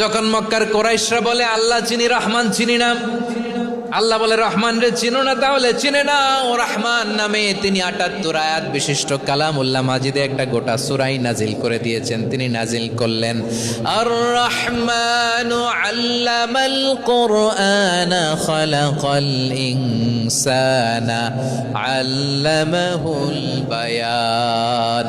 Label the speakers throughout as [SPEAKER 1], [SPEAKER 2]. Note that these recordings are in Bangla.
[SPEAKER 1] যখন মক্কার কোরাইশরা বলে, আল্লাহ চিনি, রহমান চিনি না। আল্লাহ বলে, রহমান রে, চিনো না তাহলে? চিনে না, ও রহমান নামে তিনি আটাত্তর আয়াত বিশিষ্ট কালাম উল্লাহ মাজিদে একটা গোটা সুরাই নাজিল করে দিয়েছেন। তিনি নাজিল করলেন আর রহমান আল্লামাল কোরআন খালাকাল ইনসানা আল্লামাহুল বায়ান।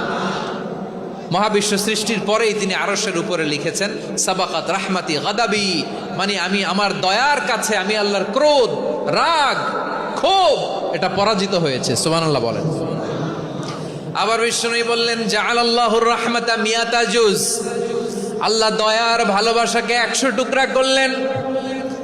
[SPEAKER 1] মহাবিশ্ব সৃষ্টির পরেই তিনি আরশের উপরে লিখেছেন, সাবাকাত রাহমাতি গাদাবি মানে আমি আমার দয়ার কাছে, আমি আল্লাহর ক্রোধ, রাগ, ক্ষোভ, এটা পরাজিত হয়েছে, সুবহানাল্লাহ বলেন। আবার বিষ্ণু বললেন যে আল্লাহুর রাহমাতা মিয়াতা জুজ, আল্লাহ দয়ার ভালোবাসাকে একশো টুকরা করলেন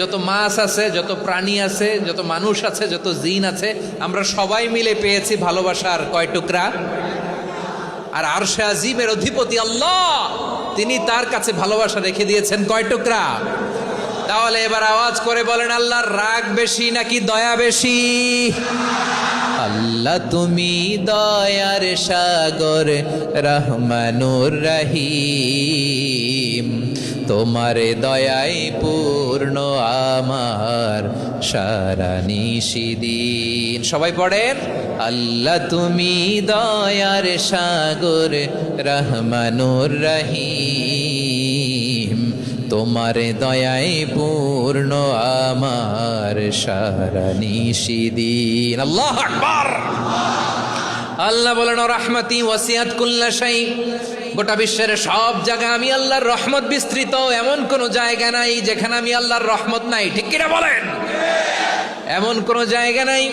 [SPEAKER 1] যত মাছ আছে, যত প্রাণী আছে, যত মানুষ আছে, যত জিন আছে, আমরা সবাই মিলে পেয়েছি ভালোবাসার কয় টুকরা? আর আরশে আজিমের অধিপতি আল্লাহ, তিনি তার কাছে ভালোবাসা রেখে দিয়েছেন কয় টুকরা? তাহলে এবার আওয়াজ করে বলেন, আল্লাহর রাগ বেশি নাকি দয়া বেশি? আল্লাহ তুমি দয়ার সাগর, রহমানুর রহিম। তোমার দয়াই পূর্ণ আমার সারা নিশিদিন। সবাই পড়েন, আল্লাহ তুমি দয়ার সাগর, রহমানুর রহিম। তোমার দয়াই পূর্ণ আমার সারা নিশিদিন আল্লাহ আল্লাহ বলেন রহমতি ওয়াসিয়াত কুল্লা শাই গোটা বিশ্বের সব জায়গায় আমি আল্লাহর রহমত বিস্তৃত, এমন কোন জায়গা নাই যেখানে আমি আল্লাহর রহমত নাই। ঠিক কিনা বলেন? এমন কোন জায়গা নাই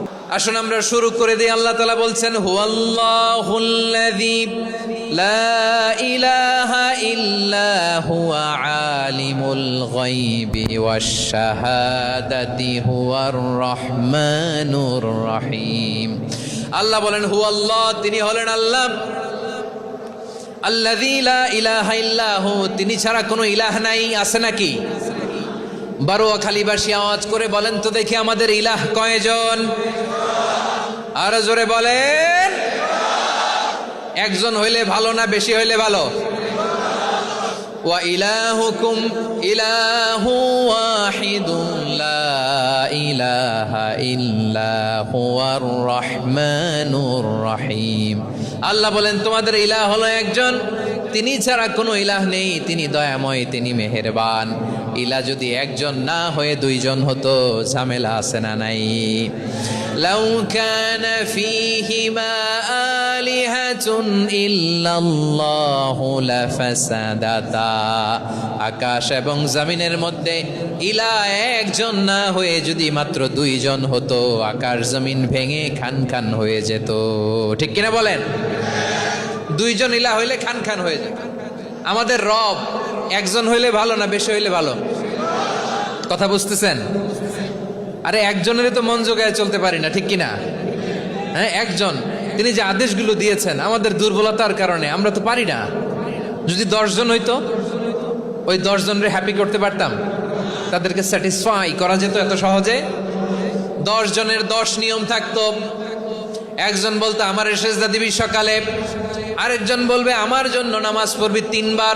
[SPEAKER 1] আসুন আমরা শুরু করে দিই। আল্লাহ তালা বলছেন আলিমুল হুয়ার রহিম। আল্লাহ বলেন, হুয়াল্লাহ, তিনি হলেন আল্লাহ। আল্লাযী লা ইলাহা ইল্লাহু, তিনি ছাড়া কোনো ইলাহ নাই, আছে নাকি? বারোয়া খালিবাসী আওয়াজ করে বলেন, তো দেখি আমাদের ইলাহ কয়জন? আরও জোরে বলেন, একজন হইলে ভালো না বেশি হইলে ভালো? ওয়া রহিম। আল্লাহ বলেন, তোমাদের ইলাহ হলো একজন। তিনি ছাড়া কোনো ইলাহ নেই। তিনি দয়াময়, তিনি মেহেরবান। ইলা যদি একজন না হয়ে দুইজন হতো, ঝামেলা আছে না নাই। আকাশ এবং জমিনের মধ্যে ইলা একজন না হয়ে যদি মাত্র দুইজন হতো, আকাশ জমিন ভেঙে খান খান হয়ে যেত। ঠিক কিনা বলেন? দুইজন ইলা হইলে খান খান হয়ে যায় আমাদের রব একজন হইলে ভালো না বেশি হইলে ভালো? কথা বুঝতেছেন? আরে একজনের তো মন জোগায় চলতে পারি না, ঠিক কিনা? হ্যাঁ একজন। তিনি যে আদেশগুলো দিয়েছেন, আমাদের দুর্বলতার কারণে, আমরা তো পারি না। যদি দশজন হইতো, ওই দশজনের হ্যাপি করতে পারতাম। তাদেরকে স্যাটিসফাই করা যেত এত সহজে। দশ জনের দশ নিয়ম থাকতো। একজন বলতো, আমার সেজদা দিবি সকালে। আরেকজন বলবে, আমার জন্য নামাজ পড়বি তিনবার।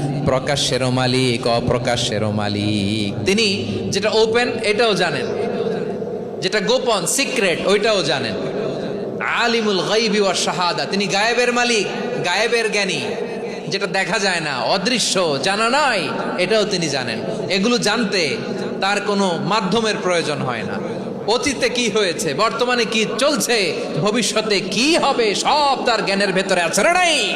[SPEAKER 1] প্রকাশ্যেরও মালিক, অপ্রকাশ্যেরও মালিক। তিনি যেটা ওপেন এটাও জানেন। যেটা গোপন সিক্রেট ওইটাও জানেন। আলিমুল গাইবি ওয়াশ শাহাদা, তিনি গায়েবের মালিক, গায়েবের জ্ঞানী। যেটা দেখা যায় না, অদৃশ্য, জানা নাই, এটাও তিনি জানেন। এগুলো জানতে তার কোনো মাধ্যমের প্রয়োজন হয় না। অতীতে কি হয়েছে, বর্তমানে কি চলছে, ভবিষ্যতে কি হবে, সব তার জ্ঞানের ভেতরে আছে না নাই?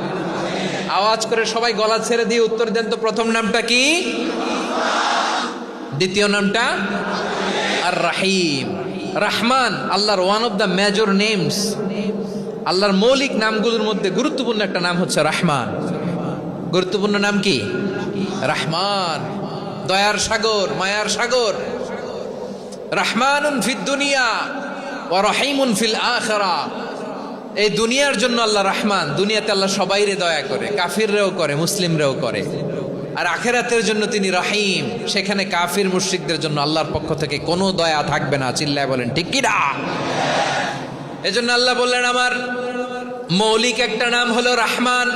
[SPEAKER 1] আওয়াজ করে সবাই গলা ছেড়ে দিয়ে উত্তর দেন তো প্রথম নামটা কি? দ্বিতীয় নামটা? আর রাহিম রাহমান, আল্লাহর one of the major names আল্লাহর মৌলিক নামগুলোর মধ্যে গুরুত্বপূর্ণ একটা নাম হচ্ছে রাহমান। গুরুত্বপূর্ণ নাম কি? রাহমান। দয়ার সাগর, মায়ার সাগর। রাহমানুন ফিদ দুনিয়া ও রহিমুন ফিল আখরা। এই দুনিয়ার জন্য আল্লাহ রহমান, দুনিয়াতে আল্লাহ সবাইরে দয়া করে, কাফিররেও করে, মুসলিমরেও করে। আর আখেরাতের জন্য তিনি রাহিম। সেখানে কাফির মুশ্রিকদের জন্য আল্লাহর পক্ষ থেকে কোনো দয়া থাকবে না, চিল্লায় বলেন, ঠিক কিনা এজন্য আল্লাহ বললেন, আমার মৌলিক একটা নাম হলো রাহমান।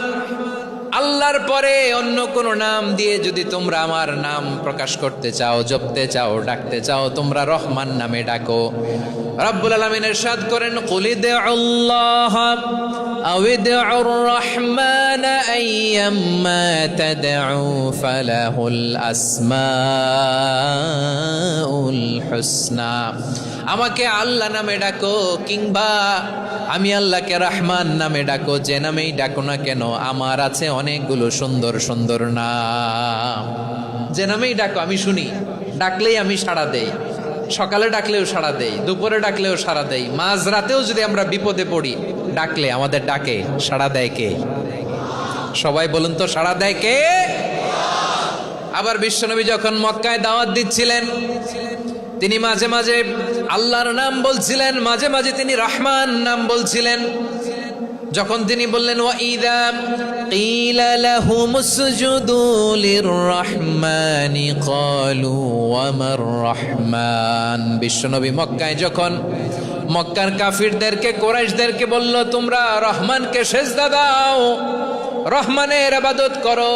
[SPEAKER 1] আল্লাহর পরে অন্য কোন নাম দিয়ে যদি তোমরা আমার নাম প্রকাশ করতে চাও, জপতে চাও, ডাকতে চাও, তোমরা রহমান নামে ডাকো। রব্বুল আলামিন সাদ করেন কুলিদ আল্লাহ রহমান আমাকে আল্লাহ নামে ডাকো কিংবা আমি আল্লাহকে রহমান নামে ডাকো, যে নামেই ডাকো না কেন, আমার আছে অনেকগুলো সুন্দর সুন্দর নাম। যে নামেই ডাকো, আমি শুনি। ডাকলেই আমি সাড়া দেই। সকালে ডাকলেও সাড়া দেই, দুপুরে ডাকলেও সাড়া দেই মাঝ রাতেও যদি আমরা বিপদে পড়ি, ডাকলে আমাদের ডাকে, সাড়া দেয় কে? সবাই বলুন তো, সাড়া দেয় কে? আবার বিশ্বনবী যখন মক্কায় দাওয়াত দিচ্ছিলেন, তিনি মাঝে মাঝে আল্লাহর নাম বলছিলেন, মাঝে মাঝে তিনি রহমান নাম বলছিলেন। যখন তিনি বললেন রহমান? বিশ্বনবী মক্কায় যখন মক্কার কাফিরদেরকে, কোরাইশদেরকে বলল, তোমরা রহমানকে সেজদা দাও, রহমানের আবাদত করো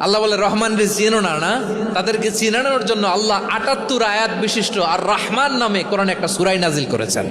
[SPEAKER 1] আল্লাহ বলে রহমান রে চিনো না না? তাদেরকে চিনানোর জন্য আল্লাহ আটাত্তর আয়াত বিশিষ্ট আর রহমান নামে কোরআন একটা সুরাই নাজিল করেছেন।